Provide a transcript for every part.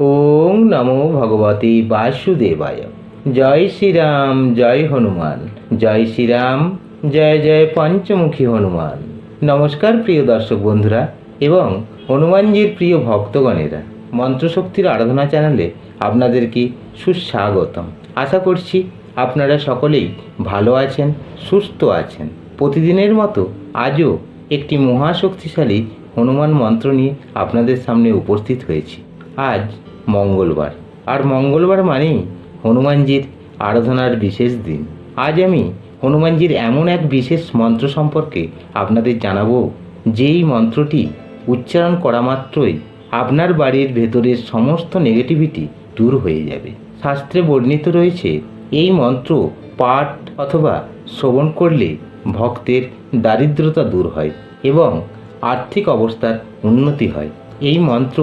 ওং নমো ভগবতে বাসুদেবায়। জয় শ্রীরাম, জয় হনুমান, জয় শ্রীরাম, জয় জয় পঞ্চমুখী হনুমান। নমস্কার প্রিয় দর্শক বন্ধুরা এবং হনুমানজির প্রিয় ভক্তগণেরা, মন্ত্রশক্তির আরাধনা চ্যানেলে আপনাদেরকে সুস্বাগতম। আশা করছি আপনারা সকলেই ভালো আছেন, সুস্থ আছেন। প্রতিদিনের মতো আজও একটি মহাশক্তিশালী হনুমান মন্ত্র নিয়ে আপনাদের সামনে উপস্থিত হয়েছি। আজ মঙ্গলবার। আর মঙ্গলবার মানেই হনুমানজির আরাধনার বিশেষ দিন। আজ আমি হনুমানজির এমন এক বিশেষ মন্ত্র সম্পর্কে আপনাদের জানাব, যেই মন্ত্রটি উচ্চারণ করা মাত্রই আপনার বাড়ির ভেতরের সমস্ত নেগেটিভিটি দূর হয়ে যাবে। শাস্ত্রে বর্ণিত রয়েছে, এই মন্ত্র পাঠ অথবা শ্রবণ করলে ভক্তের দারিদ্রতা দূর হয় এবং আর্থিক অবস্থার উন্নতি হয়। এই মন্ত্র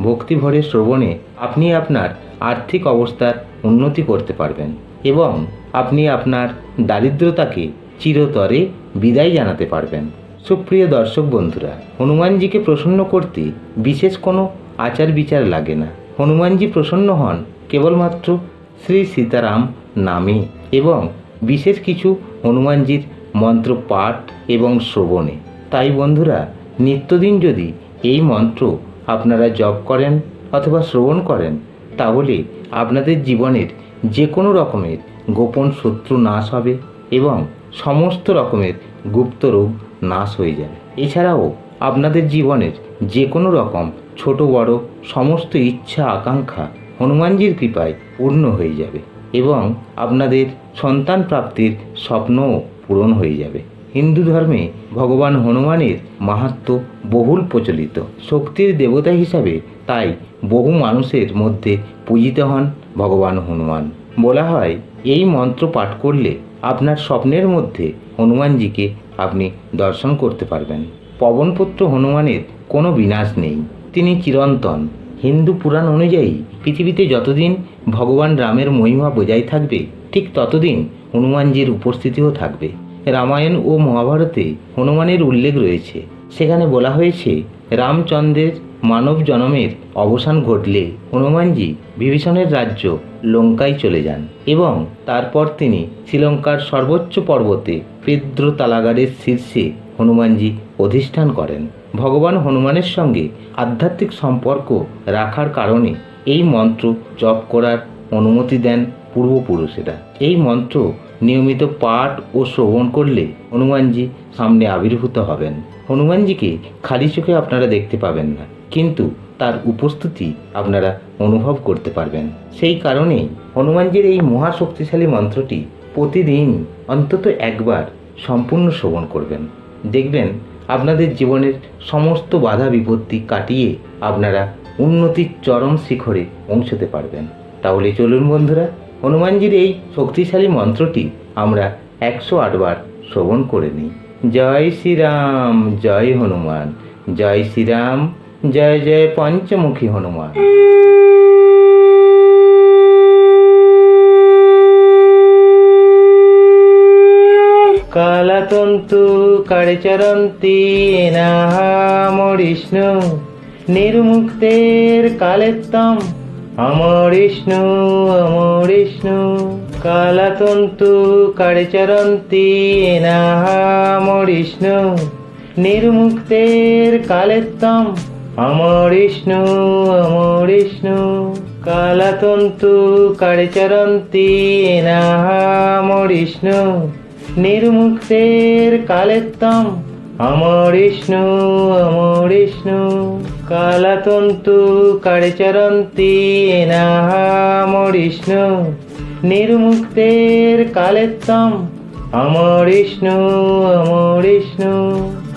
ভক্তিভরে শ্রবণে আপনি আপনার আর্থিক অবস্থার উন্নতি করতে পারবেন এবং আপনি আপনার দারিদ্রতাকে চিরতরে বিদায় জানাতে পারবেন। সুপ্রিয় দর্শক বন্ধুরা, হনুমানজিকে প্রসন্ন করতে বিশেষ কোনো আচার বিচার লাগে না। হনুমানজি প্রসন্ন হন কেবলমাত্র শ্রী সীতারাম নামে এবং বিশেষ কিছু হনুমানজির মন্ত্র পাঠ এবং শ্রবণে। তাই বন্ধুরা, নিত্যদিন যদি এই মন্ত্র আপনারা জপ করেন অথবা শ্রবণ করেন, তাহলে আপনাদের জীবনের যে কোনো রকমের গোপন শত্রু নাশ হবে এবং সমস্ত রকমের গুপ্ত রোগ নাশ হয়ে যাবে। এছাড়াও আপনাদের জীবনের যে কোনো রকম ছোট, বড় সমস্ত ইচ্ছা, আকাঙ্ক্ষা হনুমানজির কৃপায় পূর্ণ হয়ে যাবে এবং আপনাদের সন্তান প্রাপ্তির স্বপ্নও পূরণ হয়ে যাবে। হিন্দু ধর্মে ভগবান হনুমানের মাহাত্ম বহুল প্রচলিত। শক্তির দেবতা হিসাবে তাই বহু মানুষের মধ্যে পূজিত হন ভগবান হনুমান। বলা হয়, এই মন্ত্র পাঠ করলে আপনার স্বপ্নের মধ্যে হনুমানজিকে আপনি দর্শন করতে পারবেন। পবনপুত্র হনুমানের কোনো বিনাশ নেই। তিনি চিরন্তন। হিন্দু পুরাণ অনুযায়ী পৃথিবীতে যতদিন ভগবান রামের মহিমা বজায় থাকবে, ঠিক ততদিন হনুমানজির উপস্থিতিও থাকবে। রামায়ণ ও মহাভারতে হনুমানের উল্লেখ রয়েছে। সেখানে বলা হয়েছে, রামচন্দ্রের মানব জনমের অবসান ঘটলে হনুমানজি বিভীষণের রাজ্য লঙ্কায় চলে যান এবং তারপর তিনি শ্রীলঙ্কার সর্বোচ্চ পর্বতে পেদ্র তালাগারের শীর্ষে হনুমানজি অধিষ্ঠান করেন। ভগবান হনুমানের সঙ্গে আধ্যাত্মিক সম্পর্ক রাখার কারণে এই মন্ত্র জপ করার অনুমতি দেন পূর্বপুরুষেরা। এই মন্ত্র নিয়মিত পাঠ ও শ্রবণ করলে হনুমানজি সামনে আবির্ভূত হবেন। হনুমানজিকে খালি চোখে আপনারা দেখতে পাবেন না, কিন্তু তার উপস্থিতি আপনারা অনুভব করতে পারবেন। সেই কারণেই হনুমানজির এই মহাশক্তিশালী মন্ত্রটি প্রতিদিন অন্তত একবার সম্পূর্ণ শ্রবণ করবেন। দেখবেন আপনাদের জীবনের সমস্ত বাধা বিপত্তি কাটিয়ে আপনারা উন্নতির চরম শিখরে পৌঁছতে পারবেন। তাহলে চলুন বন্ধুরা হনুমানজির এই শক্তিশালী মন্ত্রটি আমরা একশো আটবার শ্রবণ করে নিই। জয় শ্রীরাম, জয় হনুমান, জয় শ্রীরাম, জয় জয় পঞ্চমুখী হনুমান। কালাতন্তু কাড়েচরন্তি নাহামরিষ্ণু নির্মুক্তের কালেত্তম। অমরিষ্ণু অমরিষ্ণু কালাতন্তু কাড়েচরন্তি নাহামরিষ্ণু নির্মুক্তের কালেত্তম অমরিষ্ণু অমরিষ্ণু কালাতন্তু কাড়েচরন্তি নাহামরিষ্ণু নির্মুক্তের কালেত্তম অমরিষ্ণু অমরিষ্ণু কালাতন্তু কাড়েচরন্তি নাহামরিষ্ণু নির্মুক্তের কালেত্তম অমরিষ্ণু অমরিষ্ণু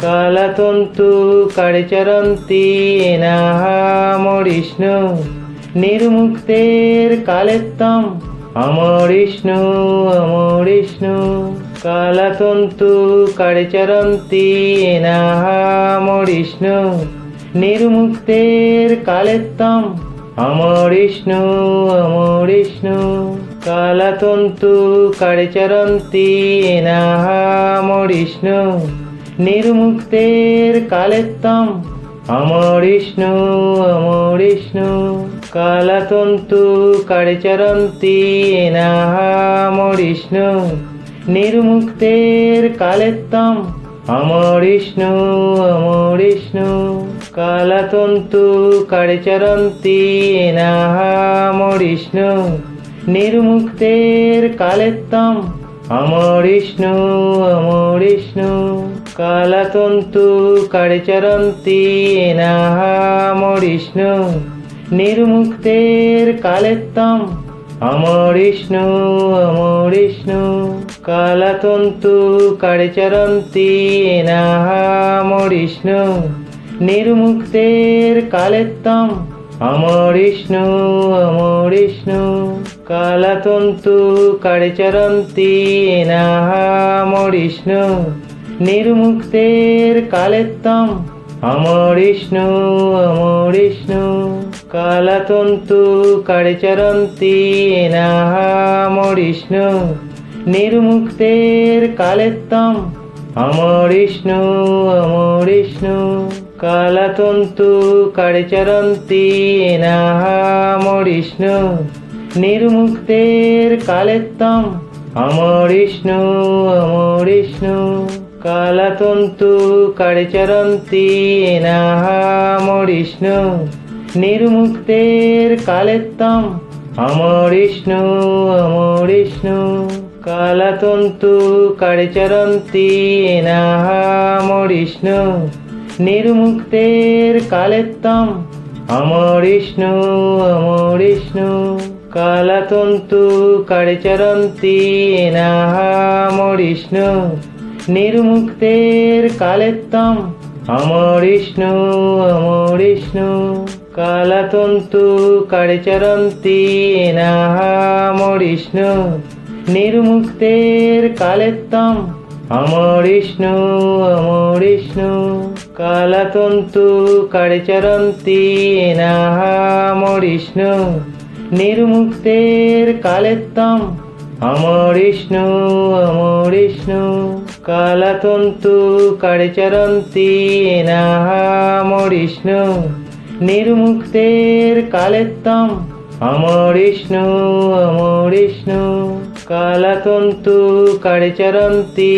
কালাতন্তু কাড়েচরন্তি নাহামরিষ্ণু নির্মুক্তের কালেত্তম অমরিষ্ণু অমরিষ্ণু কালাতন্তু কাড়েচরন্তি নাহামরিষ্ণু নির্মুক্তের কালেত্তম অমরিষ্ণু অমরিষ্ণু কালাতন্তু কাড়েচরন্তি নাহামরিষ্ণু নির্মুক্তের কালেত্তম অমরিষ্ণু অমরিষ্ণু কালাতন্তু কারিচরন্তি নাহামরিষ্ণু নির্মুক্তের কালেত্তম অমরিষ্ণু অমরিষ্ণু কালাতন্তু কারিচরন্তি নাহামরিষ্ণু নির্মুক্তের কালেত্তম অমরিষ্ণু অমরিষ্ণু কালাতন্তু কারিচরন্তি নাহামরিষ্ণু নির্মুক্তের কালেত্তম অমরিষ্ণু অমরিষ্ণু কালাতন্তু কারিচরন্তি নাহামরিষ্ণু নির্মুক্তের কালেত্তম। অমরিষ্ণু অমরিষ্ণু কালাতন্তু, কারিচরন্তি নাহামরিষ্ণু নির্মুক্তের কালেত্তম অমরিষ্ণু অমরিষ্ণু কালাতন্তু, কারিচরন্তি নাহামরিষ্ণু নির্মুক্তের কালেত্তম অমরিষ্ণু অমরিষ্ণু কালাতন্তু কারিচরন্তি নাহামরিষ্ণু নির্মুক্তের কালেত্তম অমরিষ্ণু অমরিষ্ণু কালাতন্তু কারিচরন্তি নাহামরিষ্ণু নির্মুক্তের কালেত্তম অমরিষ্ণু অমরিষ্ণু কালাতন্তু কারিচরন্তি নাহামরিষ্ণু নির্মুক্তের কালেত্তম। অমরিষ্ণু অমরিষ্ণু কালাতন্তু কারিচরন্তি নাহামরিষ্ণু নির্মুক্তের কালেত্তম। অমরিষ্ণু অমরিষ্ণু কালাতন্তু কারিচরন্তি নাহামরিষ্ণু নির্মুক্তের কালেত্তম। অমরিষ্ণু অমরিষ্ণু কালাতন্তু কারিচরন্তি নাহামরিষ্ণু নির্মুক্তের কালেত্তম। অমরিষ্ণু অমরিষ্ণু কালাতন্তু কারিচরন্তি নাহামরিষ্ণু নির্মুক্তের কালেত্তম। অমরিষ্ণু অমরিষ্ণু কালাতন্তু কারিচরন্তি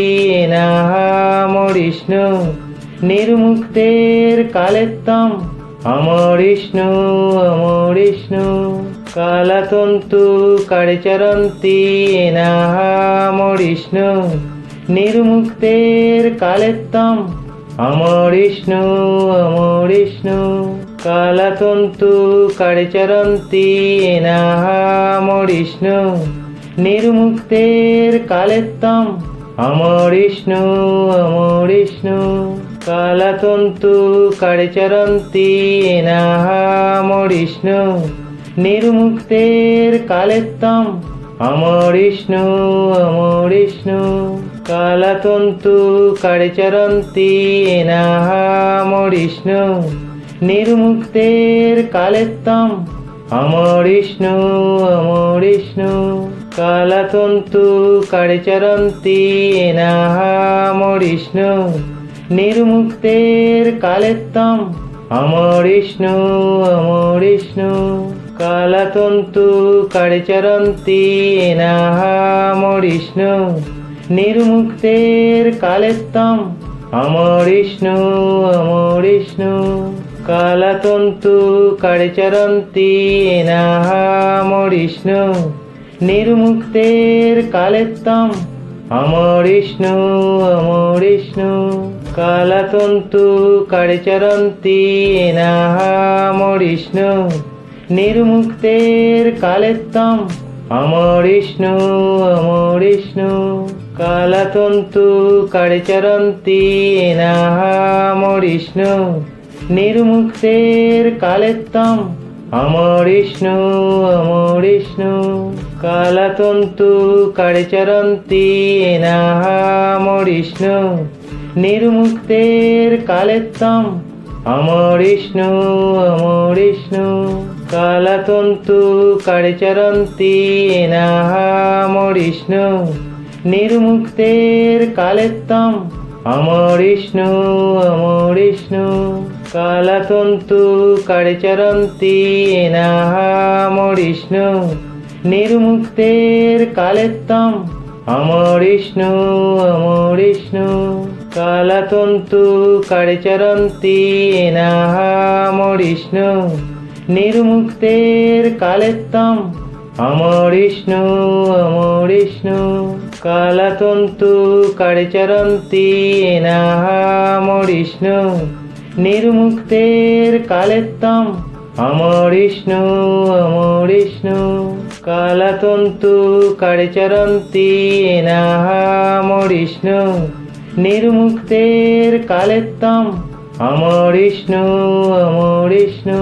নাহামরিষ্ণু নির্মুক্তের কালেত্তম অমরিষ্ণু অমরিষ্ণু কালাতন্তু কারিচরন্তি নাহামরিষ্ণু নির্মুক্তের কালেত্তম অমরিষ্ণু অমরিষ্ণু কালাতন্তু কারিচরন্তি নাহামরিষ্ণু নির্মুক্তের কালেত্তম। অমরিষ্ণু অমরিষ্ণু কালাতন্তু, কারিচরন্তি নাহামরিষ্ণু নির্মুক্তের কালেত্তম অমরিষ্ণু অমরিষ্ণু কালাতন্তু, কারিচরন্তি নাহামরিষ্ণু নির্মুক্তের কালেত্তম অমরিষ্ণু অমরিষ্ণু কালাতন্তু কারিচরন্তি নাহামরিষ্ণু নির্মুক্তের কালেত্তম অমরিষ্ণু অমরিষ্ণু কালাতন্তু কারিচরন্তি নাহামরিষ্ণু নির্মুক্তের কালেত্তম অমরিষ্ণু অমরিষ্ণু কালাতন্তু কারিচরন্তি নাহামরিষ্ণু নির্মুক্তের কালেত্তম। অমরিষ্ণু অমরিষ্ণু কালাতন্তু, কারিচরন্তি নাহামরিষ্ণু নির্মুক্তের কালেত্তম অমরিষ্ণু অমরিষ্ণু কালাতন্তু, কারিচরন্তি নাহামরিষ্ণু নির্মুক্তের কালেত্তম অমরিষ্ণু অমরিষ্ণু কালাতন্তু কারিচরন্তি নাহামরিষ্ণু নির্মুক্তের কালেত্তম, অমরিষ্ণু অমরিষ্ণু। কালাতন্তু কারিচরন্তি নাহামরিষ্ণু নির্মুক্তের কালেত্তম, অমরিষ্ণু অমরিষ্ণু। কালাতন্তু কাড়েচরন্তি নাহামরিষ্ণু নির্মুক্তের কালেত্তম। অমরিষ্ণু অমরিষ্ণু কালাতন্তু কাড়েচরন্তি নাহামরিষ্ণু নির্মুক্তের কালেত্তম। অমরিষ্ণু অমরিষ্ণু কালাতন্তু কাড়েচরন্তি নাহামরিষ্ণু নির্মুক্তের কালেত্তম। অমরিষ্ণু অমরিষ্ণু কালাতন্তু কাড়েচরন্তি নাহামরিষ্ণু নির্মুক্তের কালেত্তম অমরিষ্ণু অমরিষ্ণু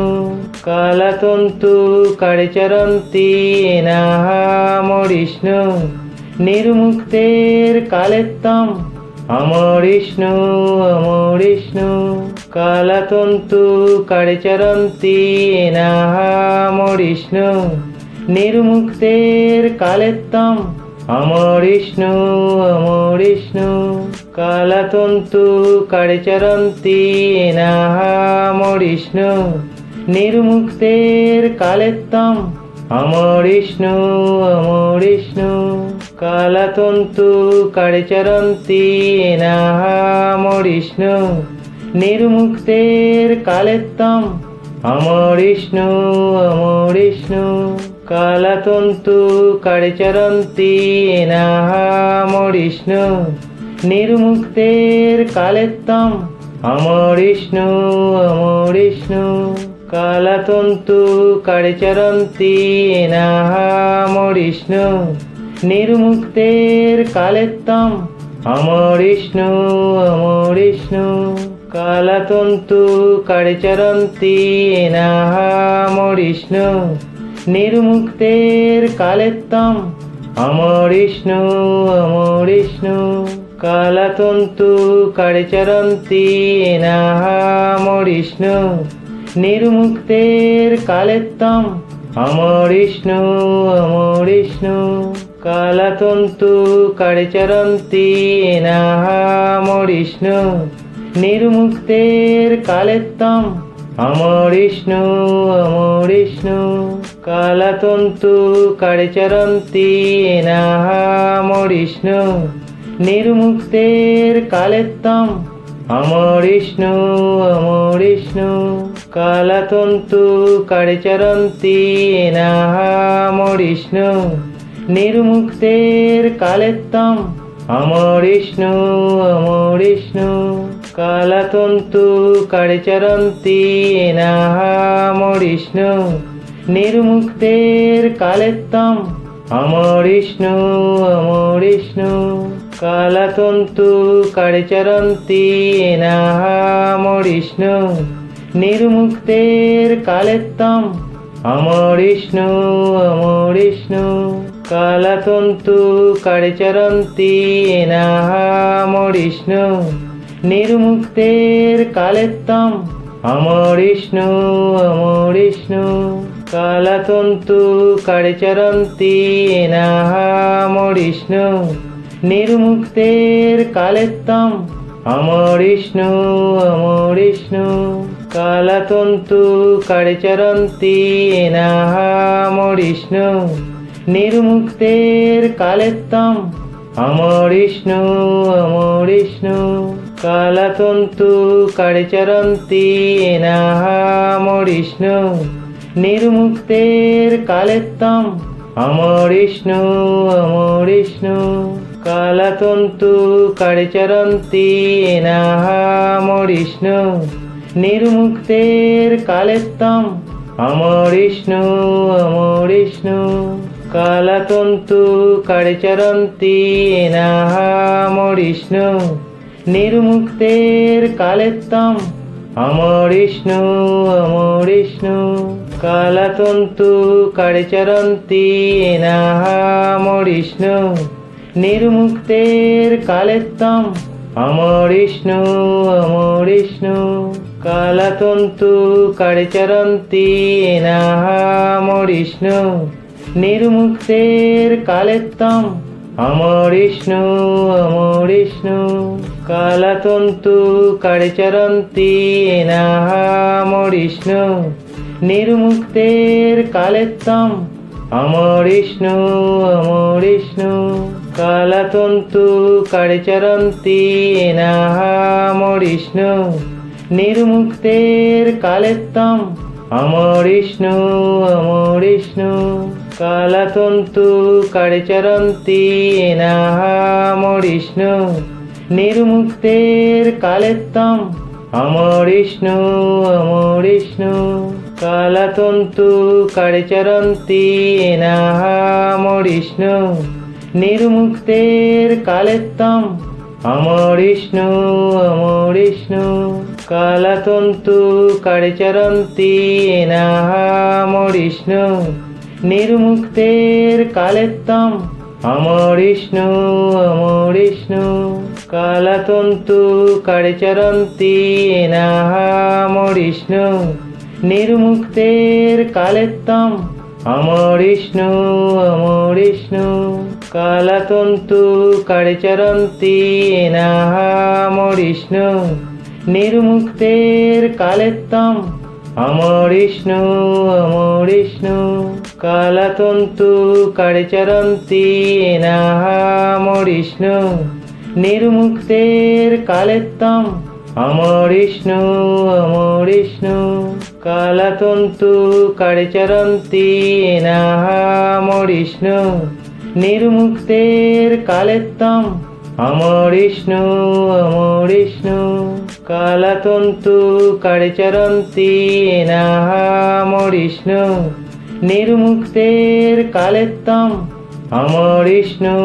কালাতন্তু কাড়েচরন্তি নাহামরিষ্ণু নির্মুক্তের কালেত্তম অমরিষ্ণু অমরিষ্ণু কালাতন্তু কাড়েচরন্তি নাহামরিষ্ণু নির্মুক্তের কালেত্তম। অমরিষ্ণু অমরিষ্ণু কালাতন্তু কাড়েচরন্তি নাহামরিষ্ণু নির্মুক্তের কালেত্তম অমরিষ্ণু অমরিষ্ণু কালাতন্তু কাড়েচরন্তি নাহামরিষ্ণু নির্মুক্তের কালেত্তম অমরিষ্ণু অমরিষ্ণু কালাতন্তু কাড়েচরন্তি নাহামরিষ্ণু নির্মুক্তের কালেত্তম অমরিষ্ণু অমরিষ্ণু কালাতন্তু কাড়েচরন্তি নাহামরিষ্ণু নির্মুক্তের কালেত্তম অমরিষ্ণু অমরিষ্ণু কালাতন্তু কাড়েচরন্তি নাহামরিষ্ণু নির্মুক্তের কালেত্তম। অমরিষ্ণু অমরিষ্ণু কালাতন্তু কাড়েচরন্তি নাহামরিষ্ণু নির্মুক্তের কালেত্তম। অমরিষ্ণু অমরিষ্ণু কালাতন্তু কাড়েচরন্তি নাহামরিষ্ণু নির্মুক্তের কালেত্তম। অমরিষ্ণু অমরিষ্ণু কালাতন্তু কাড়েচরন্তি নাহামরিষ্ণু নির্মুক্তের কালেত্তম অমরিষ্ণু অমরিষ্ণু কালাতন্তু কাড়েচরন্তি নাহামরিষ্ণু নির্মুক্তের কালেত্তম অমরিষ্ণু অমরিষ্ণু কালাতন্তু কাড়েচরন্তি নাহামরিষ্ণু নির্মুক্তের কালেত্তম অমরিষ্ণু অমরিষ্ণু কালাতন্তু কাড়েচরন্তি নাহামরিষ্ণু নির্মুক্তের কালেত্তম অমরিষ্ণু অমরিষ্ণু কালাতন্তু কাড়েচরন্তি নাহামরিষ্ণু নির্মুক্তের কালেত্তম অমরিষ্ণু অমরিষ্ণু কালাতন্তু কাড়েচরন্তি নাহামরিষ্ণু নির্মুক্তের কালেত্তম অমরিষ্ণু অমরিষ্ণু কালাতন্তু কাড়েচরন্তি নাহামরিষ্ণু নির্মুক্তের কালেত্তম অমরিষ্ণু অমরিষ্ণু কালাতন্তু কাড়েচরন্তি নাহামরিষ্ণু নির্মুক্তের কালেত্তম। অমরিষ্ণু অমরিষ্ণু কালাতন্তু কাড়েচরন্তি নাহামরিষ্ণু নির্মুক্তের কালেত্তম অমরিষ্ণু অমরিষ্ণু কালাতন্তু কাড়েচরন্তি নাহামরিষ্ণু নির্মুক্তের কালেত্তম অমরিষ্ণু অমরিষ্ণু কালাতন্তু কাড়েচরন্তি নাহামরিষ্ণু নির্মুক্তের কালেত্তম অমরিষ্ণু অমরিষ্ণু কালাতন্তু কাড়েচরন্তি নাহামরিষ্ণু নির্মুক্তের কালেত্তম অমরিষ্ণু অমরিষ্ণু কালাতন্তু কাড়েচরন্তি নাহামরিষ্ণু নির্মুক্তের কালেত্তম। অমরিষ্ণু অমরিষ্ণু কালাতন্তু কাড়েচরন্তি নাহামরিষ্ণু নির্মুক্তের কালেত্তম অমরিষ্ণু অমরিষ্ণু কালাতন্তু কাড়েচরন্তি নাহামরিষ্ণু নির্মুক্তের কালেত্তম অমরিষ্ণু অমরিষ্ণু কালাতন্তু কাড়েচরন্তি নাহামরিষ্ণু নির্মুক্তের কালেত্তম অমরিষ্ণু অমরিষ্ণু কালাতন্তু কাড়েচরন্তি নাহামরিষ্ণু নির্মুক্তের কালেত্তম অমরিষ্ণু অমরিষ্ণু কালাতন্তু কাড়েচরন্তি নাহামরিষ্ণু নির্মুক্তের কালেত্তম। অমরিষ্ণু অমরিষ্ণু কালাতন্তু কাড়েচরন্তি নাহামরিষ্ণু নির্মুক্তের কালেত্তম। অমরিষ্ণু অমরিষ্ণু কালাতন্তু কাড়েচরন্তি নাহামরিষ্ণু নির্মুক্তের কালেত্তম। অমরিষ্ণু অমরিষ্ণু কালাতন্তু কাড়েচরন্তি নাহামরিষ্ণু নির্মুক্তের কালেত্তম অমরিষ্ণু অমরিষ্ণু কালাতন্তু কাড়েচরন্তি নাহামরিষ্ণু নির্মুক্তের কালেত্তম অমরিষ্ণু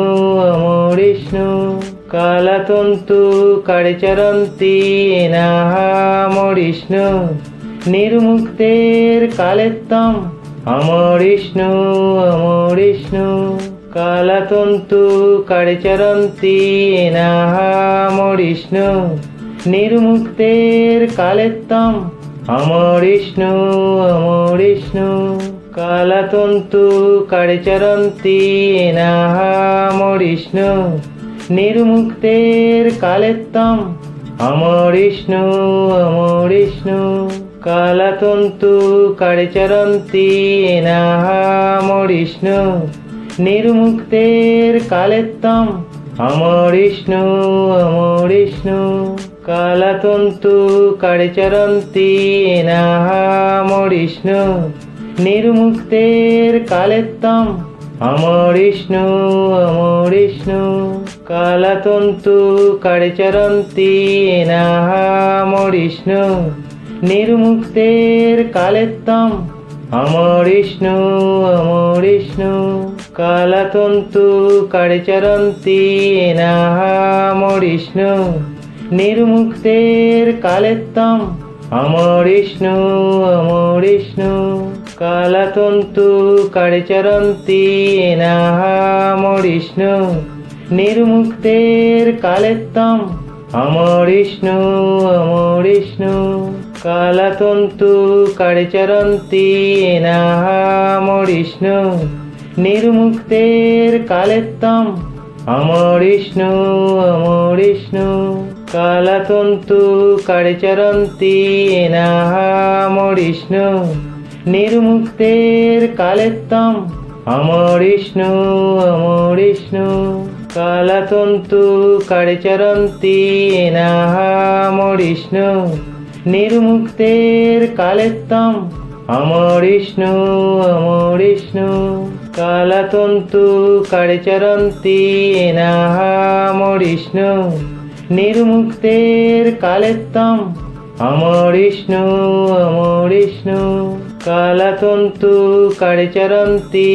অমরিষ্ণু কালাতন্তু কাড়েচরন্তি নাহামরিষ্ণু নির্মুক্তের কালেত্তম। অমরিষ্ণু অমরিষ্ণু কালাতন্তু কাড়েচরন্তি নাহামরিষ্ণু নির্মুক্তের কালেত্তম। অমরিষ্ণু অমরিষ্ণু কালাতন্তু কাড়েচরন্তি নাহামরিষ্ণু নির্মুক্তের কালেত্তম। অমরিষ্ণু অমরিষ্ণু কালাতন্তু কাড়েচরন্তি নাহামরিষ্ণু নির্মুক্তের কালেত্তম, অমরিষ্ণু অমরিষ্ণু। কালাতন্তু কাড়েচরন্তি নাহামরিষ্ণু নির্মুক্তের কালেত্তম, অমরিষ্ণু অমরিষ্ণু। কালাতন্তু কাড়েচরন্তি নাহামরিষ্ণু নির্মুক্তের কালেত্তম। অমরিষ্ণু অমরিষ্ণু কালাতন্তু কাড়েচরন্তি নাহামরিষ্ণু নির্মুক্তের কালেত্তম অমরিষ্ণু অমরিষ্ণু কালাতন্তু কাড়েচরন্তি নাহামরিষ্ণু নির্মুক্তের কালেত্তম অমরিষ্ণু অমরিষ্ণু কালাতন্তু কাড়েচরন্তি নাহামরিষ্ণু নির্মুক্তের কালেত্তম অমরিষ্ণু অমরিষ্ণু কালাতন্তু কাড়েচরন্তি নাহামরিষ্ণু নির্মুক্তের কালেত্তম অমরিষ্ণু অমরিষ্ণু কালাতন্তু কাড়েচরন্তি নাহামরিষ্ণু নির্মুক্তের কালেত্তম। অমরিষ্ণু অমরিষ্ণু কালাতন্তু কাড়েচরন্তি নাহামরিষ্ণু নির্মুক্তের কালেত্তম। অমরিষ্ণু অমরিষ্ণু কালাতন্তু কাড়েচরন্তি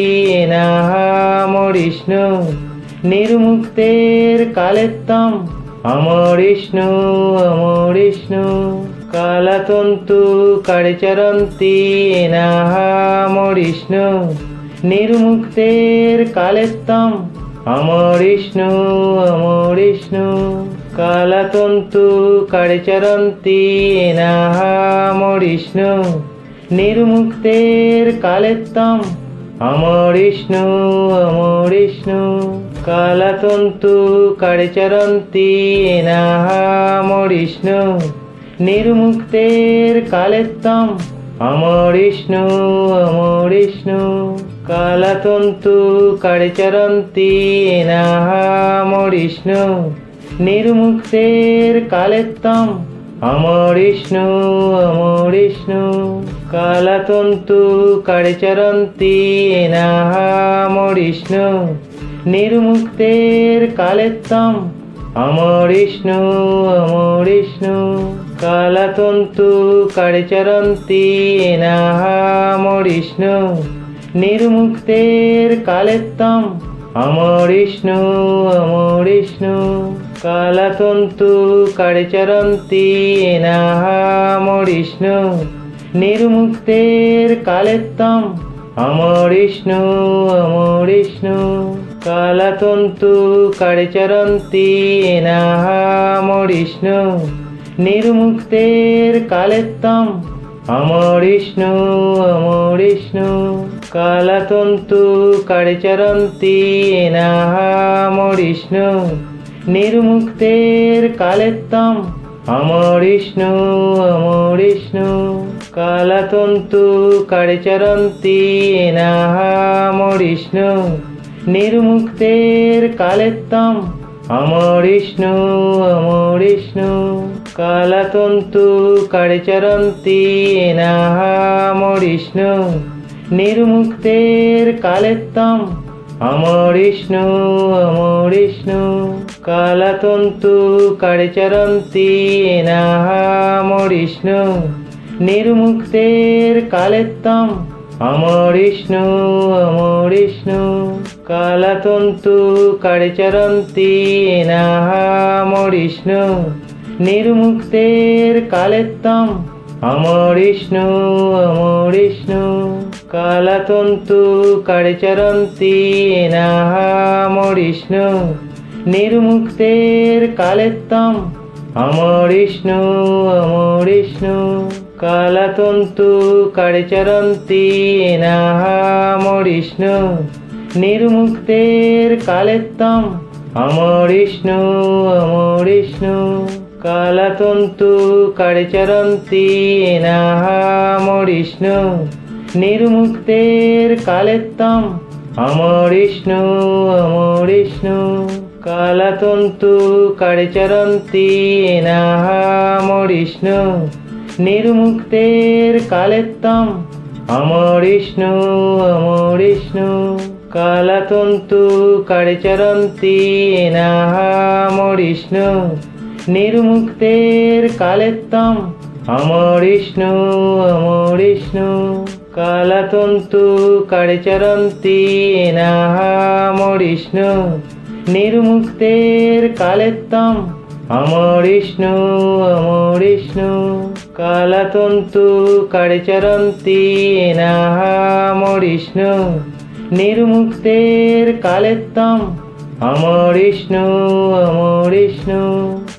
নাহামরিষ্ণু নির্মুক্তের কালেত্তম। অমরিষ্ণু অমরিষ্ণু কালাতন্তু কাড়েচরন্তি নাহামরিষ্ণু নির্মুক্তের কালেত্তম অমরিষ্ণু অমরিষ্ণু কালাতন্তু কাড়েচরন্তি নাহামরিষ্ণু নির্মুক্তের কালেত্তম অমরিষ্ণু অমরিষ্ণু কালতন্তু কাড়িচরন্তি নাহামরিষ্ণু নির্মুক্তের কালেত্তম। অমরিষ্ণু অমরিষ্ণু কালতন্তু কাড়িচরন্তি নাহামরিষ্ণু নির্মুক্তের কালেত্তম অমরিষ্ণু অমরিষ্ণু কালতন্তু কাড়িচরন্তি নাহামরিষ্ণু নির্মুক্তের কালেত্তম অমরিষ্ণু অমরিষ্ণু কালতন্তু কাড়িচরন্তি নাহামরিষ্ণু নির্মুক্তের কালেত্তম, অমরিষ্ণু অমরিষ্ণু। কালতন্তু কাড়িচরন্তি নাহামরিষ্ণু নির্মুক্তের কালেত্তম, অমরিষ্ণু অমরিষ্ণু। কালতন্তু কাড়িচরন্তি নাহামরিষ্ণু নির্মুক্তের কালেত্তম। অমরিষ্ণু অমরিষ্ণু কালতন্তু কাড়িচরন্তি নাহামরিষ্ণু নির্মুক্তের কালেত্তম অমরিষ্ণু অমরিষ্ণু কালতন্তু কাড়িচরন্তি নাহামরিষ্ণু নির্মুক্তের কালেত্তম অমরিষ্ণু অমরিষ্ণু কালতন্তু কাড়িচরন্তি নাহামরিষ্ণু নির্মুক্তের কালেত্তম অমরিষ্ণু অমরিষ্ণু কালতন্তু কাড়িচরন্তি নাহামরিষ্ণু নির্মুক্তের কালেত্তম অমরিষ্ণু অমরিষ্ণু কালতন্তু কাড়িচরন্তি নাহামরিষ্ণু নির্মুক্তের কালেত্তম। অমরিষ্ণু অমরিষ্ণু কালতন্তু কাড়িচরন্তি নাহামরিষ্ণু নির্মুক্তের কালেত্তম অমরিষ্ণু অমরিষ্ণু কালতন্তু কাড়িচরন্তি নাহামরিষ্ণু নির্মুক্তের কালেত্তম অমরিষ্ণু অমরিষ্ণু কালতন্তু কাড়িচরন্তি নাহামরিষ্ণু নির্মুক্তের কালেত্তম অমরিষ্ণু অমরিষ্ণু কালতন্তু কাড়িচরন্তি নাহামরিষ্ণু নির্মুক্তের কালেত্তম অমরিষ্ণু অমরিষ্ণু কালতন্তু কাড়িচরন্তি নাহামরিষ্ণু নির্মুক্তের কালেত্তম। অমরিষ্ণু অমরিষ্ণু কালতন্তু কাড়িচরন্তি নাহামরিষ্ণু নির্মুক্তের কালেত্তম অমরিষ্ণু অমরিষ্ণু কালতন্তু কাড়িচরন্তি নাহামরিষ্ণু নির্মুক্তের কালেত্তম অমরিষ্ণু অমরিষ্ণু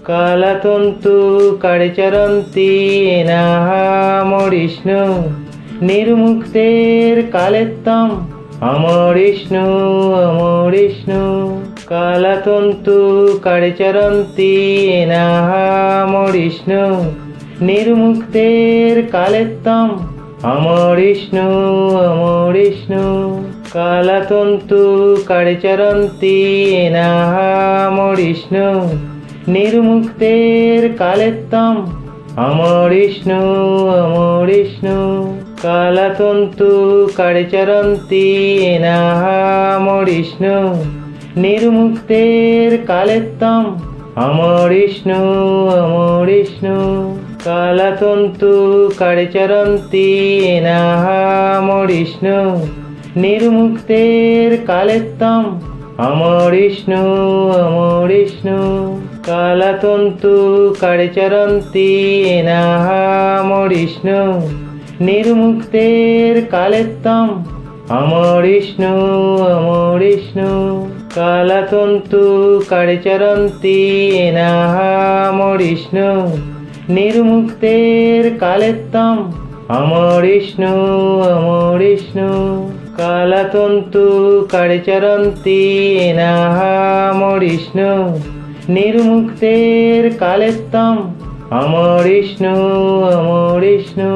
কালতন্তু কাড়িচরন্তি নাহামরিষ্ণু নির্মুক্তের কালেত্তম অমরিষ্ণু অমরিষ্ণু কালতন্তু কাড়িচরন্তি নাহামরিষ্ণু নির্মুক্তের কালেত্তম অমরিষ্ণু অমরিষ্ণু কালতন্তু কাড়িচরন্তি নাহামরিষ্ণু নির্মুক্তের কালেত্তম। অমরিষ্ণু অমরিষ্ণু কালতন্তু কাড়িচরন্তি নাহামরিষ্ণু নির্মুক্তের কালেত্তম। অমরিষ্ণু অমরিষ্ণু কালতন্তু কাড়িচরন্তি নাহামরিষ্ণু নির্মুক্তের কালেত্তম। অমরিষ্ণু অমরিষ্ণু কালতন্তু কাড়িচরন্তি নাহামরিষ্ণু নির্মুক্তের কালেত্তম অমরিষ্ণু অমরিষ্ণু। কালতন্তু কাড়িচরন্তি নাহামরিষ্ণু নির্মুক্তের কালেত্তম অমরিষ্ণু অমরিষ্ণু। কালাতন্তু কারিচরন্তি নাহামরিষ্ণু নির্মুক্তের কালেত্তম আমার অমরিষ্ণু